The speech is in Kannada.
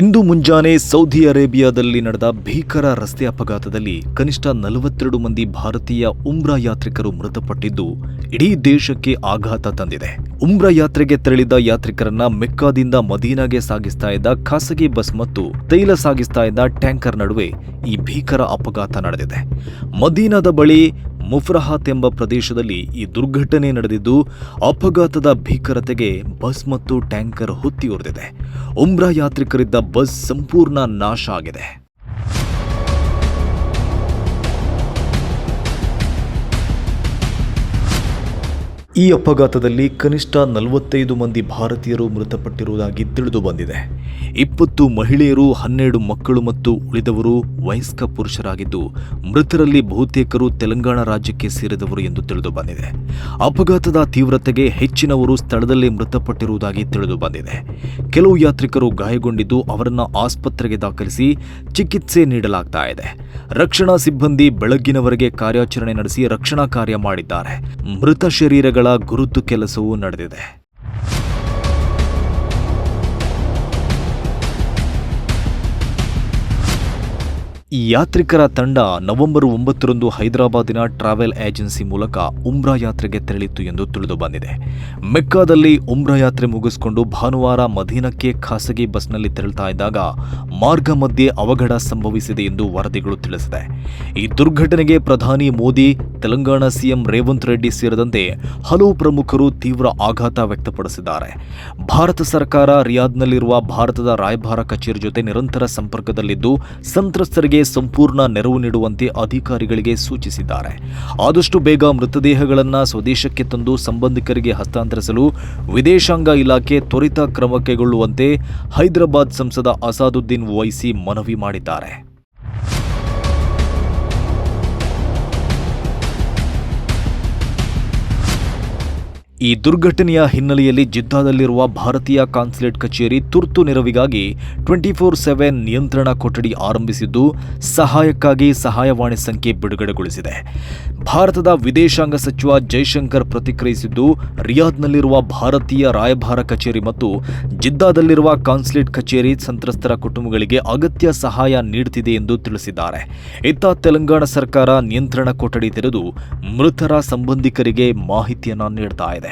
ಇಂದು ಮುಂಜಾನೆ ಸೌದಿ ಅರೇಬಿಯಾದಲ್ಲಿ ನಡೆದ ಭೀಕರ ರಸ್ತೆ ಅಪಘಾತದಲ್ಲಿ ಕನಿಷ್ಠ ನಲವತ್ತೆರಡು ಮಂದಿ ಭಾರತೀಯ ಉಮ್ರಾ ಯಾತ್ರಿಕರು ಮೃತಪಟ್ಟಿದ್ದು, ಇಡೀ ದೇಶಕ್ಕೆ ಆಘಾತ ತಂದಿದೆ. ಉಮ್ರಾ ಯಾತ್ರೆಗೆ ತೆರಳಿದ ಯಾತ್ರಿಕರನ್ನ ಮೆಕ್ಕಾದಿಂದ ಮದೀನಾಗೆ ಸಾಗಿಸ್ತಾ ಇದ್ದ ಖಾಸಗಿ ಬಸ್ ಮತ್ತು ತೈಲ ಸಾಗಿಸ್ತಾ ಇದ್ದ ಟ್ಯಾಂಕರ್ ನಡುವೆ ಈ ಭೀಕರ ಅಪಘಾತ ನಡೆದಿದೆ. ಮದೀನಾದ ಬಳಿ ಮುಫ್ರಹಾತ್ ಎಂಬ ಪ್ರದೇಶದಲ್ಲಿ ಈ ದುರ್ಘಟನೆ ನಡೆದಿದ್ದು, ಅಪಘಾತದ ಭೀಕರತೆಗೆ ಬಸ್ ಮತ್ತು ಟ್ಯಾಂಕರ್ ಹೊತ್ತಿ ಉರಿದಿದೆ ಉಮ್ರಾ ಯಾತ್ರಿಕರಿದ್ದ ಬಸ್ ಸಂಪೂರ್ಣ ನಾಶ ಆಗಿದೆ. ಈ ಅಪಘಾತದಲ್ಲಿ ಕನಿಷ್ಠ ನಲವತ್ತೈದು ಮಂದಿ ಭಾರತೀಯರು ಮೃತಪಟ್ಟಿರುವುದಾಗಿ ತಿಳಿದು ಬಂದಿದೆ. ಇಪ್ಪತ್ತು ಮಹಿಳೆಯರು, ಹನ್ನೆರಡು ಮಕ್ಕಳು ಮತ್ತು ಉಳಿದವರು ವಯಸ್ಕ ಪುರುಷರಾಗಿದ್ದು, ಮೃತರಲ್ಲಿ ಬಹುತೇಕರು ತೆಲಂಗಾಣ ರಾಜ್ಯಕ್ಕೆ ಸೇರಿದವರು ಎಂದು ತಿಳಿದು ಬಂದಿದೆ. ಅಪಘಾತದ ತೀವ್ರತೆಗೆ ಹೆಚ್ಚಿನವರು ಸ್ಥಳದಲ್ಲೇ ಮೃತಪಟ್ಟಿರುವುದಾಗಿ ತಿಳಿದು ಬಂದಿದೆ. ಕೆಲವು ಯಾತ್ರಿಕರು ಗಾಯಗೊಂಡಿದ್ದು, ಅವರನ್ನು ಆಸ್ಪತ್ರೆಗೆ ದಾಖಲಿಸಿ ಚಿಕಿತ್ಸೆ ನೀಡಲಾಗ್ತಾ ಇದೆ. ರಕ್ಷಣಾ ಸಿಬ್ಬಂದಿ ಬೆಳಗ್ಗಿನವರೆಗೆ ಕಾರ್ಯಾಚರಣೆ ನಡೆಸಿ ರಕ್ಷಣಾ ಕಾರ್ಯ ಮಾಡಿದ್ದಾರೆ. ಮೃತ ಶರೀರಗಳ ಗುರುತು ಕೆಲಸವೂ ನಡೆದಿದೆ. ಈ ಯಾತ್ರಿಕರ ತಂಡ ನವೆಂಬರ್ ಒಂಬತ್ತರಂದು ಹೈದರಾಬಾದಿನ ಟ್ರಾವೆಲ್ ಏಜೆನ್ಸಿ ಮೂಲಕ ಉಮ್ರಾ ಯಾತ್ರೆಗೆ ತೆರಳಿತ್ತು ಎಂದು ತಿಳಿದು ಬಂದಿದೆ. ಮೆಕ್ಕಾದಲ್ಲಿ ಉಮ್ರಾ ಯಾತ್ರೆ ಮುಗಿಸಿಕೊಂಡು ಭಾನುವಾರ ಮದೀನಕ್ಕೆ ಖಾಸಗಿ ಬಸ್ನಲ್ಲಿ ತೆರಳುತ್ತಾ ಇದ್ದಾಗ ಮಾರ್ಗ ಮಧ್ಯೆ ಅವಘಡ ಸಂಭವಿಸಿದೆ ಎಂದು ವರದಿಗಳು ತಿಳಿಸಿದೆ. ಈ ದುರ್ಘಟನೆಗೆ ಪ್ರಧಾನಿ ಮೋದಿ, ತೆಲಂಗಾಣ ಸಿಎಂ ರೇವಂತ್ ರೆಡ್ಡಿ ಸೇರಿದಂತೆ ಹಲವು ಪ್ರಮುಖರು ತೀವ್ರ ಆಘಾತ ವ್ಯಕ್ತಪಡಿಸಿದ್ದಾರೆ. ಭಾರತ ಸರ್ಕಾರ ರಿಯಾದ್ನಲ್ಲಿರುವ ಭಾರತದ ರಾಯಭಾರ ಕಚೇರಿ ಜೊತೆ ನಿರಂತರ ಸಂಪರ್ಕದಲ್ಲಿದ್ದು, ಸಂತ್ರಸ್ತರಿಗೆ ಸಂಪೂರ್ಣ ನೆರವು ನೀಡುವಂತೆ ಅಧಿಕಾರಿಗಳಿಗೆ ಸೂಚಿಸಿದ್ದಾರೆ. ಆದಷ್ಟು ಬೇಗ ಮೃತದೇಹಗಳನ್ನು ಸ್ವದೇಶಕ್ಕೆ ತಂದು ಸಂಬಂಧಿಕರಿಗೆ ಹಸ್ತಾಂತರಿಸಲು ವಿದೇಶಾಂಗ ಇಲಾಖೆ ತ್ವರಿತ ಕ್ರಮ ಕೈಗೊಳ್ಳುವಂತೆ ಹೈದರಾಬಾದ್ ಸಂಸದ ಅಸಾದುದ್ದೀನ್ ವೈಸಿ ಮನವಿ ಮಾಡಿದ್ದಾರೆ. ಈ ದುರ್ಘಟನೆಯ ಹಿನ್ನೆಲೆಯಲ್ಲಿ ಜಿದ್ದಾದಲ್ಲಿರುವ ಭಾರತೀಯ ಕಾನ್ಸುಲೇಟ್ ಕಚೇರಿ ತುರ್ತು ನೆರವಿಗಾಗಿ ಟ್ವೆಂಟಿ ಫೋರ್ ಸೆವೆನ್ ನಿಯಂತ್ರಣ ಕೊಠಡಿ ಆರಂಭಿಸಿದ್ದು, ಸಹಾಯಕ್ಕಾಗಿ ಸಹಾಯವಾಣಿ ಸಂಖ್ಯೆ ಬಿಡುಗಡೆಗೊಳಿಸಿದೆ. ಭಾರತದ ವಿದೇಶಾಂಗ ಸಚಿವ ಜೈಶಂಕರ್ ಪ್ರತಿಕ್ರಿಯಿಸಿದ್ದು, ರಿಯಾದ್ನಲ್ಲಿರುವ ಭಾರತೀಯ ರಾಯಭಾರ ಕಚೇರಿ ಮತ್ತು ಜಿದ್ದಾದಲ್ಲಿರುವ ಕಾನ್ಸುಲೇಟ್ ಕಚೇರಿ ಸಂತ್ರಸ್ತರ ಕುಟುಂಬಗಳಿಗೆ ಅಗತ್ಯ ಸಹಾಯ ನೀಡುತ್ತಿದೆ ಎಂದು ತಿಳಿಸಿದ್ದಾರೆ. ಇತ್ತ ತೆಲಂಗಾಣ ಸರ್ಕಾರ ನಿಯಂತ್ರಣ ಕೊಠಡಿ ತೆರೆದು ಮೃತರ ಸಂಬಂಧಿಕರಿಗೆ ಮಾಹಿತಿಯನ್ನು ನೀಡ್ತಾ ಇದೆ.